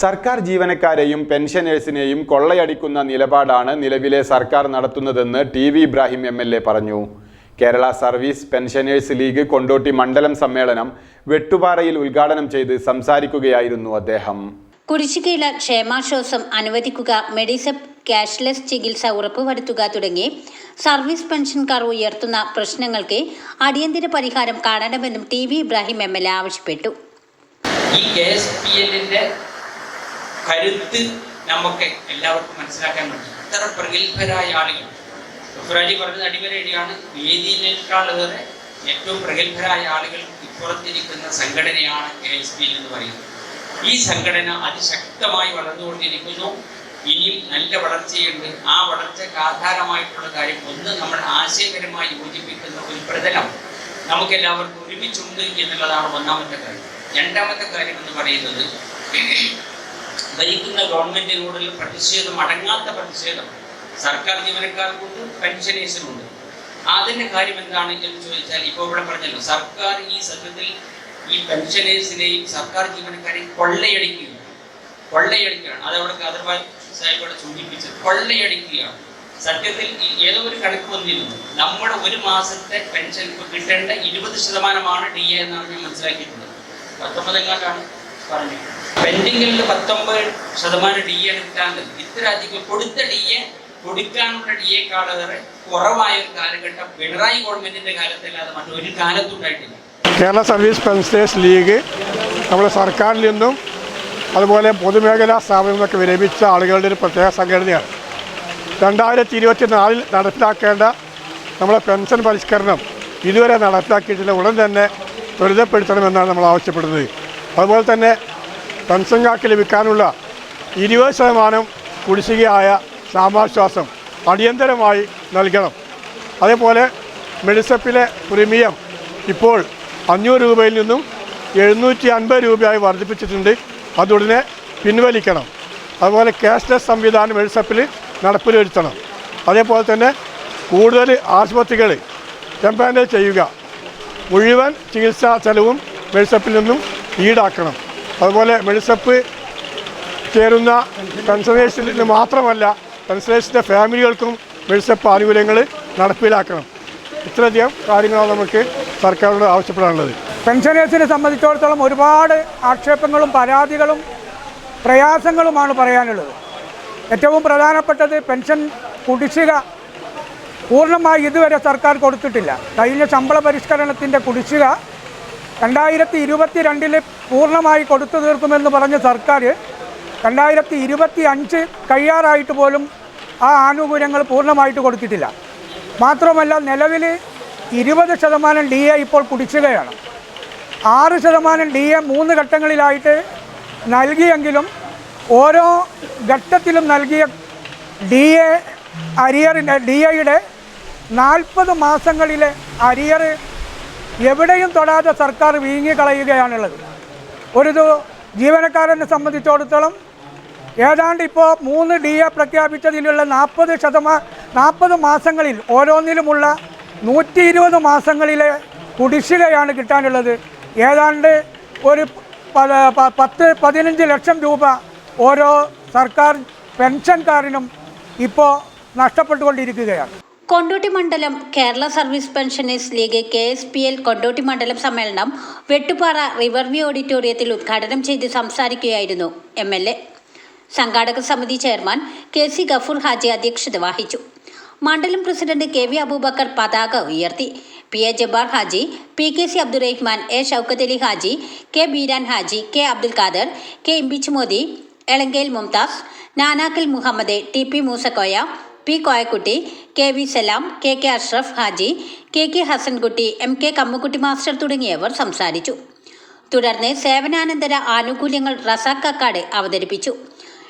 സർക്കാർ ജീവനക്കാരെയും പെൻഷനേഴ്സിനെയും കൊള്ളയടിക്കുന്ന നിലപാടാണ് നിലവിലെ സർക്കാർ നടത്തുന്നതെന്ന് T V Ibrahim M L A പറഞ്ഞു. Kerala service pensioners league Kondotty മണ്ഡലം സമ്മേളനം വെട്ടുപാറയിൽ ഉദ്ഘാടനം ചെയ്ത് സംസാരിക്കുകയായിരുന്നു അദ്ദേഹം. കുടിശ്ശികയില ക്ഷേമാശ്വാസം അനുവദിക്കുക മെഡിസെപ് ക്യാഷ്ലെസ് ചികിത്സ ഉറപ്പുവരുത്തുക തുടങ്ങി സർവീസ് പെൻഷൻകാർ ഉയർത്തുന്ന പ്രശ്നങ്ങൾക്ക് അടിയന്തര പരിഹാരം കാണണമെന്നും T V Ibrahim M L A ആവശ്യപ്പെട്ടു. ഈ കെ എസ് പി എല്ലിന്റെ കരുത്ത് നമുക്ക് എല്ലാവർക്കും മനസ്സിലാക്കാൻ പറ്റും. അത്ര പ്രഗത്ഭരായ ആളുകൾ. സുരാജി പറഞ്ഞത് അടിവരയിടെയാണ് വേദിയിനേക്കാളേറെ ഏറ്റവും പ്രഗത്ഭരായ ആളുകൾ ഇപ്പുറത്തിരിക്കുന്ന സംഘടനയാണ് കെ എസ് പി എന്ന് പറയുന്നത്. ഈ സംഘടന അതിശക്തമായി വളർന്നുകൊണ്ടിരിക്കുന്നു. ഇനിയും നല്ല വളർച്ചയുണ്ട്. ആ വളർച്ചയ്ക്ക് ആധാരമായിട്ടുള്ള കാര്യം ഒന്ന് നമ്മൾ ആശയപരമായി യോജിപ്പിക്കുന്ന ഒരു പ്രതലം നമുക്ക് എല്ലാവർക്കും ഒരുമിച്ചുണ്ട് എന്നുള്ളതാണ് ഒന്നാമത്തെ കാര്യം. രണ്ടാമത്തെ കാര്യം എന്ന് പറയുന്നത് ഭരിക്കുന്ന ഗവൺമെന്റിനോടുള്ള പ്രതിഷേധം അടങ്ങാത്ത പ്രതിഷേധം സർക്കാർ ജീവനക്കാർക്കുണ്ട് പെൻഷനേഴ്സിനുണ്ട്. അതിന്റെ കാര്യം എന്താണ് എന്ന് ചോദിച്ചാൽ ഇപ്പോൾ ഇവിടെ പറഞ്ഞല്ലോ സർക്കാർ ഈ സത്യത്തിൽ ഈ പെൻഷനേഴ്സിനെയും സർക്കാർ ജീവനക്കാരെയും കൊള്ളയടിക്കുകയാണ്. കൊള്ളയടിക്കുകയാണ്. അതവിടെ കാദർബായ് സാഹിബ് ഇവിടെ സൂചിപ്പിച്ചത്. കൊള്ളയടിക്കുകയാണ്. സത്യത്തിൽ ഏതോ ഒരു കണക്ക് വന്നിരുന്നു. നമ്മുടെ ഒരു മാസത്തെ പെൻഷൻ കിട്ടേണ്ട ഇരുപത് ശതമാനമാണ് ഡി എ എന്നാണ് ഞാൻ മനസ്സിലാക്കിയിട്ടുള്ളത്. പത്തൊമ്പത് എങ്ങാണ്ടാണ് പെൻഡിങ്ങിൽ പത്തൊമ്പത് ശതമാനം ഡി എ കിട്ടാണ്ട് ഇത്ര അധികം കൊടുത്ത ഡി എ കൊടുക്കാനുള്ള ഡി എക്കാളേറെ കുറവായ ഒരു കാലഘട്ടം പിണറായി ഗവൺമെന്റിന്റെ കാലത്തല്ലാതെ മറ്റൊരു കാലത്തുണ്ടായിട്ടില്ല കേരള സർവീസ് പെൻഷനേഴ്സ് ലീഗ് നമ്മുടെ സർക്കാരിൽ നിന്നും അതുപോലെ പൊതുമേഖലാ സ്ഥാപനങ്ങളൊക്കെ വിരമിച്ച ആളുകളുടെ ഒരു പ്രത്യേക സംഘടനയാണ്. രണ്ടായിരത്തി ഇരുപത്തി നാലിൽ നടപ്പിലാക്കേണ്ട നമ്മളെ പെൻഷൻ പരിഷ്കരണം ഇതുവരെ നടപ്പിലാക്കിയിട്ടില്ല. ഉടൻ തന്നെ ത്വരിതപ്പെടുത്തണമെന്നാണ് നമ്മൾ ആവശ്യപ്പെടുന്നത്. അതുപോലെ തന്നെ പെൻഷൻകാർക്ക് ലഭിക്കാനുള്ള ഇരുപത് ശതമാനം കുടിശ്ശികയായ സാമാശ്വാസം അടിയന്തരമായി നൽകണം. അതേപോലെ മെഡിസപ്പിലെ പ്രീമിയം ഇപ്പോൾ അഞ്ഞൂറ് രൂപയിൽ നിന്നും എഴുന്നൂറ്റി അൻപത് രൂപയായി വർദ്ധിപ്പിച്ചിട്ടുണ്ട്. അതുടനെ പിൻവലിക്കണം. അതുപോലെ ക്യാഷ്ലെസ് സംവിധാനം മെഡിസപ്പിൽ നടപ്പിൽ വരുത്തണം അതേപോലെ തന്നെ കൂടുതൽ ആശുപത്രികൾ ടെമ്പാൻഡ് ചെയ്യുക. മുഴുവൻ ചികിത്സാ ചെലവും മെഡിസപ്പിൽ നിന്നും ഈടാക്കണം. അതുപോലെ മെഴുസപ്പ് ചേരുന്ന കൺസർവേഷനിൽ മാത്രമല്ല കൺസർവേഷന്റെ ഫാമിലികൾക്കും മെഴുസപ്പ് ആനുകൂല്യങ്ങൾ നടപ്പിലാക്കണം. ഇത്രയധികം കാര്യങ്ങളാണ് നമുക്ക് സർക്കാരിനോട് ആവശ്യപ്പെടാനുള്ളത്. പെൻഷനേഴ്സിനെ സംബന്ധിച്ചിടത്തോളം ഒരുപാട് ആക്ഷേപങ്ങളും പരാതികളും പ്രയാസങ്ങളുമാണ് പറയാനുള്ളത്. ഏറ്റവും പ്രധാനപ്പെട്ടത് പെൻഷൻ കുടിശ്ശിക പൂർണമായി ഇതുവരെ സർക്കാർ കൊടുത്തിട്ടില്ല. കഴിഞ്ഞ ശമ്പള പരിഷ്കരണത്തിന്റെ കുടിശ്ശിക രണ്ടായിരത്തി ഇരുപത്തി രണ്ടിൽ പൂർണമായി കൊടുത്തു തീർക്കുമെന്ന് പറഞ്ഞ സർക്കാർ രണ്ടായിരത്തി ഇരുപത്തി അഞ്ച് കഴിയാറായിട്ട് പോലും ആ ആനുകൂല്യങ്ങൾ പൂർണമായിട്ട് കൊടുത്തിട്ടില്ല. മാത്രമല്ല നിലവിൽ ഇരുപത് ശതമാനം ഡി എ ഇപ്പോൾ കുടിശ്ശികയാണ്. ആറ് ശതമാനം ഡി എ മൂന്ന് ഘട്ടങ്ങളിലായിട്ട് നൽകിയെങ്കിലും ഓരോ ഘട്ടത്തിലും നൽകിയ ഡി എ അരിയറിന്റെ ഡി എയുടെ നാൽപ്പത് മാസങ്ങളിലെ അരിയർ എവിടെയും തൊടാതെ സർക്കാർ വീങ്ങിക്കളയുകയാണുള്ളത്. ഒരു ജീവനക്കാരനെ സംബന്ധിച്ചിടത്തോളം ഏതാണ്ട് ഇപ്പോൾ മൂന്ന് ഡി എ പ്രഖ്യാപിച്ചതിലുള്ള നാൽപ്പത് ശതമാ നാൽപ്പത് മാസങ്ങളിൽ ഓരോന്നിലുമുള്ള നൂറ്റി ഇരുപത് മാസങ്ങളിലെ കുടിശ്ശികയാണ് കിട്ടാനുള്ളത്. ഏതാണ്ട് ഒരു പത്ത് പതിനഞ്ച് ലക്ഷം രൂപ ഓരോ സർക്കാർ പെൻഷൻകാരനും ഇപ്പോൾ നഷ്ടപ്പെട്ടുകൊണ്ടിരിക്കുകയാണ്. കൊണ്ടോട്ടി മണ്ഡലം Kerala service pensioners league K S P L Kondotty മണ്ഡലം സമ്മേളനം വെട്ടുപാറ റിവർവ്യൂ ഓഡിറ്റോറിയത്തിൽ ഉദ്ഘാടനം ചെയ്ത് സംസാരിക്കുകയായിരുന്നു എം എൽ എ. സംഘാടക സമിതി chairman K C Gafoor Haji അധ്യക്ഷത വഹിച്ചു. മണ്ഡലം പ്രസിഡന്റ് കെ വി അബൂബക്കർ പതാക ഉയർത്തി. P A Jabbar Haji P K C Abdurahman A Shoukath Ali Haji K Beeran Haji K Abdul Khader K Imbichi Modi Elankel Mumtaz Nanakkal Muhammad T P Moosakoya P Koyakutty K V Salam K K Ashraf Haji K K Hasankutty M K Kammukutty master തുടങ്ങിയവർ സംസാരിച്ചു. തുടർന്ന് സേവനാനന്തര ആനുകൂല്യങ്ങൾ റസാഖ് കക്കാട് അവതരിപ്പിച്ചു.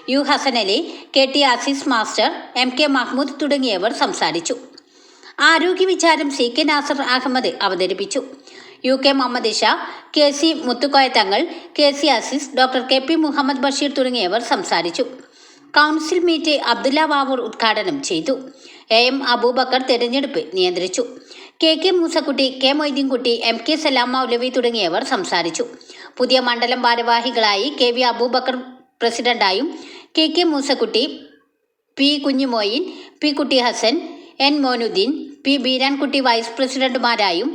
U Hasan Ali K T Azeez master M K Mahmood തുടങ്ങിയവർ സംസാരിച്ചു. ആരോഗ്യ വിചാരം സി കെ നാസർ അഹമ്മദ് അവതരിപ്പിച്ചു. U K Muhammad Isha K C Muthukoya Thangal K C Azeez doctor K P Muhammad Basheer തുടങ്ങിയവർ സംസാരിച്ചു. കൗൺസിൽ മീറ്റ് അബ്ദുല്ല വാവൂർ ഉദ്ഘാടനം ചെയ്തു. A M Abubakar തെരഞ്ഞെടുപ്പ് നിയന്ത്രിച്ചു. K K Moosakutty K Moideenkutty M K Salam Moulavi തുടങ്ങിയവർ സംസാരിച്ചു. പുതിയ മണ്ഡലം ഭാരവാഹികളായി K V Abubakar പ്രസിഡന്റായും K K Moosakutty P Kunjumoin P Kutty Hasan N Moinudheen P Beerankutty vice പ്രസിഡന്റുമാരായും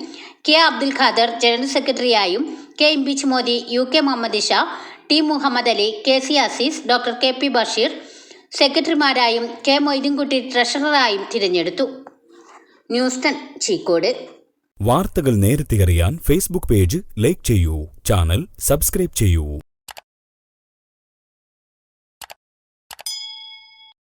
K Abdul Khader general സെക്രട്ടറിയായും K Impichi Modi U K Muhammad Sha T Muhammad Ali K C Azeez doctor K P Basheer സെക്രട്ടറിമാരായും K Moideenkutty ട്രഷററായും തിരഞ്ഞെടുത്തു. News ten Cheekode. വാർത്തകൾ നേരത്തെ അറിയാൻ Facebook page like ചെയ്യൂ channel subscribe ചെയ്യൂ.